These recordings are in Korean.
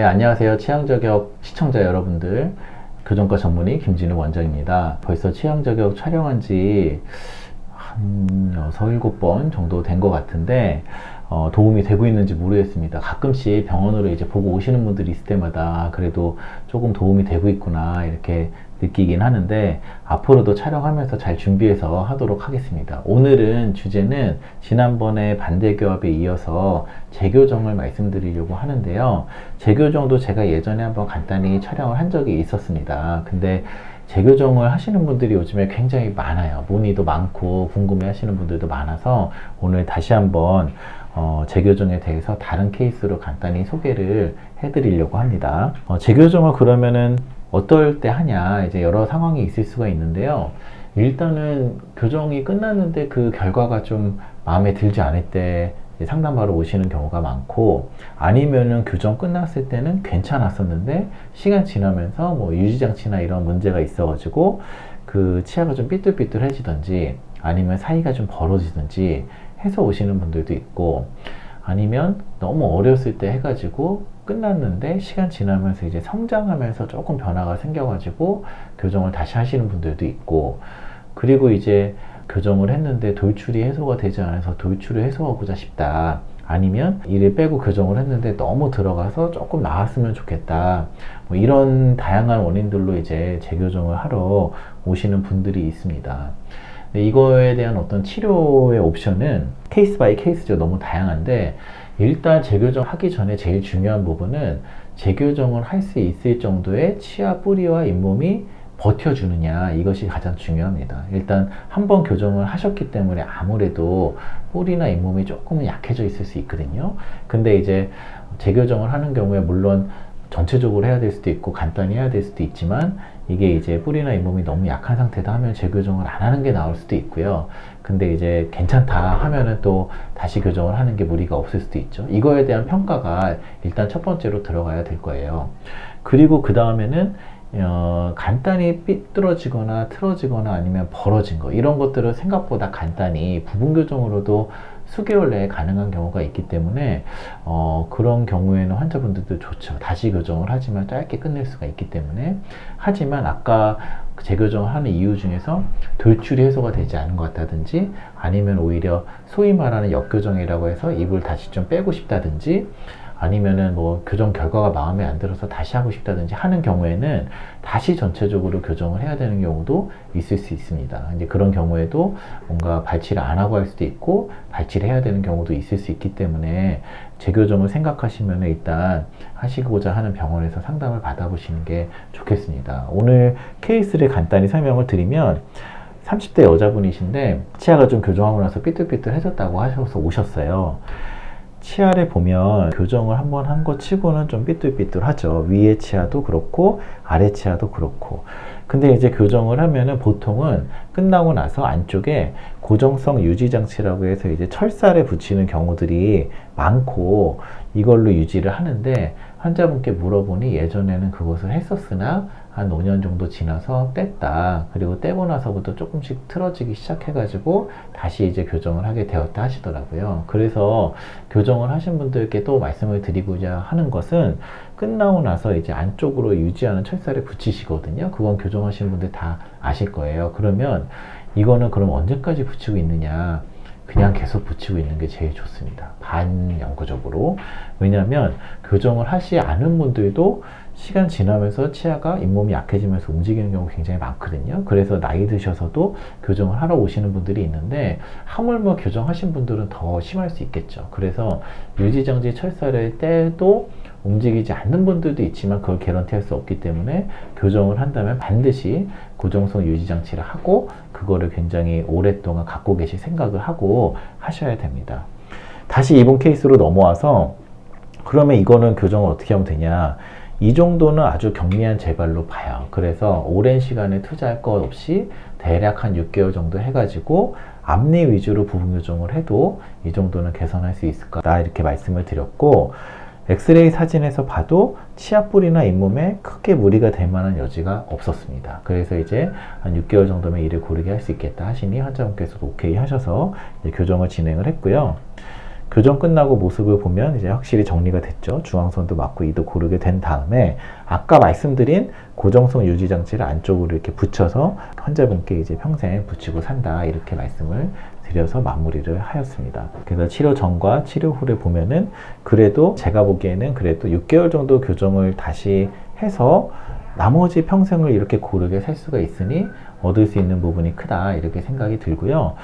네, 안녕하세요. 취향저격 시청자 여러분들. 교정과 전문의 김진우 원장입니다. 벌써 취향저격 촬영한 지 한 6, 7번 정도 된 것 같은데, 어, 도움이 되고 있는지 모르겠습니다. 가끔씩 병원으로 이제 보고 오시는 분들이 있을 때마다 그래도 조금 도움이 되고 있구나, 이렇게 느끼긴 하는데, 앞으로도 촬영하면서 잘 준비해서 하도록 하겠습니다. 오늘은 주제는 지난번에 반대교합에 이어서 재교정을 말씀드리려고 하는데요. 재교정도 제가 예전에 한번 간단히 촬영을 한 적이 있었습니다. 근데 재교정을 하시는 분들이 요즘에 굉장히 많아요. 문의도 많고 궁금해 하시는 분들도 많아서 오늘 다시 한번 어, 재교정에 대해서 다른 케이스로 간단히 소개를 해드리려고 합니다. 어, 재교정을 그러면은 어떨 때 하냐 이제 여러 상황이 있을 수가 있는데요. 일단은 교정이 끝났는데 그 결과가 좀 마음에 들지 않을 때 상담하러 오시는 경우가 많고 아니면은 교정 끝났을 때는 괜찮았었는데 시간 지나면서 뭐 유지장치나 이런 문제가 있어가지고 그 치아가 좀 삐뚤삐뚤해지든지 아니면 사이가 좀 벌어지든지 해서 오시는 분들도 있고 아니면 너무 어렸을 때 해가지고 끝났는데 시간 지나면서 이제 성장하면서 조금 변화가 생겨가지고 교정을 다시 하시는 분들도 있고 그리고 이제 교정을 했는데 돌출이 해소가 되지 않아서 돌출을 해소하고자 싶다. 아니면 이를 빼고 교정을 했는데 너무 들어가서 조금 나았으면 좋겠다. 뭐 이런 다양한 원인들로 이제 재교정을 하러 오시는 분들이 있습니다. 이거에 대한 어떤 치료의 옵션은 케이스 바이 케이스죠. 너무 다양한데 일단 재교정 하기 전에 제일 중요한 부분은 재교정을 할 수 있을 정도의 치아 뿌리와 잇몸이 버텨주느냐 이것이 가장 중요합니다. 일단 한번 교정을 하셨기 때문에 아무래도 뿌리나 잇몸이 조금은 약해져 있을 수 있거든요. 근데 이제 재교정을 하는 경우에 물론 전체적으로 해야 될 수도 있고 간단히 해야 될 수도 있지만 이게 이제 뿌리나 잇몸이 너무 약한 상태다 하면 재교정을 안 하는 게 나을 수도 있고요. 근데 이제 괜찮다 하면은 또 다시 교정을 하는 게 무리가 없을 수도 있죠. 이거에 대한 평가가 일단 첫 번째로 들어가야 될 거예요. 그리고 그 다음에는 어, 간단히 삐뚤어지거나 틀어지거나 아니면 벌어진 거 이런 것들을 생각보다 간단히 부분 교정으로도 수개월 내에 가능한 경우가 있기 때문에 어, 그런 경우에는 환자분들도 좋죠. 다시 교정을 하지만 짧게 끝낼 수가 있기 때문에 하지만 아까 재교정을 하는 이유 중에서 돌출이 해소가 되지 않은 것 같다든지 아니면 오히려 소위 말하는 역교정이라고 해서 입을 다시 좀 빼고 싶다든지 아니면은 뭐 교정 결과가 마음에 안 들어서 다시 하고 싶다든지 하는 경우에는 다시 전체적으로 교정을 해야 되는 경우도 있을 수 있습니다. 이제 그런 경우에도 뭔가 발치를 안 하고 할 수도 있고 발치 를 해야 되는 경우도 있을 수 있기 때문에 재교정을 생각하시면 일단 하시고자 하는 병원에서 상담을 받아보시는 게 좋겠습니다. 오늘 케이스를 간단히 설명을 드리면 30대 여자분이신데 치아가 좀 교정하고 나서 삐뚤삐뚤해졌다고 하셔서 오셨어요. 치아를 보면 교정을 한번 한 것 치고는 좀 삐뚤삐뚤하죠. 위에 치아도 그렇고 아래 치아도 그렇고. 근데 이제 교정을 하면은 보통은 끝나고 나서 안쪽에 고정성 유지 장치라고 해서 이제 철사를 붙이는 경우들이 많고 이걸로 유지를 하는데 환자분께 물어보니 예전에는 그것을 했었으나 한 5년 정도 지나서 뗐다. 그리고 떼고 나서부터 조금씩 틀어지기 시작해가지고 다시 이제 교정을 하게 되었다 하시더라고요. 그래서 교정을 하신 분들께 또 말씀을 드리고자 하는 것은 끝나고 나서 이제 안쪽으로 유지하는 철사를 붙이시거든요. 그건 교정하시는 분들 다 아실 거예요. 그러면 이거는 그럼 언제까지 붙이고 있느냐? 그냥 계속 붙이고 있는 게 제일 좋습니다. 반영구적으로. 왜냐하면 교정을 하지 않은 분들도 시간 지나면서 치아가 잇몸이 약해지면서 움직이는 경우 굉장히 많거든요. 그래서 나이 드셔서도 교정을 하러 오시는 분들이 있는데 하물며 교정하신 분들은 더 심할 수 있겠죠. 그래서 유지정지 철사를 떼도 움직이지 않는 분들도 있지만 그걸 개런티할 수 없기 때문에 교정을 한다면 반드시 고정성 유지 장치를 하고 그거를 굉장히 오랫동안 갖고 계실 생각을 하고 하셔야 됩니다. 다시 이번 케이스로 넘어와서 그러면 이거는 교정을 어떻게 하면 되냐? 이 정도는 아주 경미한 재발로 봐요. 그래서 오랜 시간을 투자할 것 없이 대략 한 6개월 정도 해가지고 앞니 위주로 부분 교정을 해도 이 정도는 개선할 수 있을 거다 이렇게 말씀을 드렸고 엑스레이 사진에서 봐도 치아 뿌리나 잇몸에 크게 무리가 될 만한 여지가 없었습니다. 그래서 이제 한 6개월 정도면 이를 고르게 할 수 있겠다 하시니 환자분께서도 오케이 하셔서 교정을 진행을 했고요. 교정 끝나고 모습을 보면 이제 확실히 정리가 됐죠. 중앙선도 맞고 이도 고르게 된 다음에 아까 말씀드린 고정성 유지 장치를 안쪽으로 이렇게 붙여서 환자분께 이제 평생 붙이고 산다 이렇게 말씀을 드려서 마무리를 하였습니다. 그래서 치료 전과 치료 후를 보면은 그래도 제가 보기에는 그래도 6개월 정도 교정을 다시 해서 나머지 평생을 이렇게 고르게 살 수가 있으니 얻을 수 있는 부분이 크다 이렇게 생각이 들고요.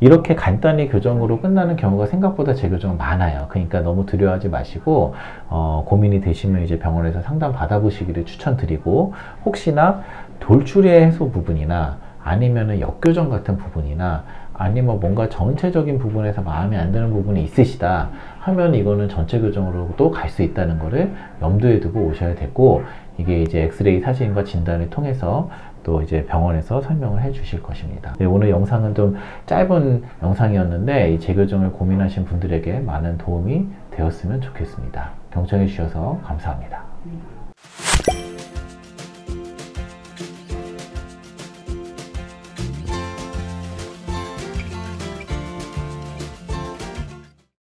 이렇게 간단히 교정으로 끝나는 경우가 생각보다 재교정은 많아요. 그러니까 너무 두려워하지 마시고 어, 고민이 되시면 이제 병원에서 상담 받아보시기를 추천드리고 혹시나 돌출의 해소 부분이나 아니면은 역교정 같은 부분이나 아니면 뭔가 전체적인 부분에서 마음에 안 드는 부분이 있으시다 하면 이거는 전체 교정으로도 갈 수 있다는 거를 염두에 두고 오셔야 되고 이게 이제 엑스레이 사진과 진단을 통해서 또 이제 병원에서 설명을 해 주실 것입니다. 네, 오늘 영상은 좀 짧은 영상이었는데 이 재교정을 고민하신 분들에게 많은 도움이 되었으면 좋겠습니다. 경청해 주셔서 감사합니다.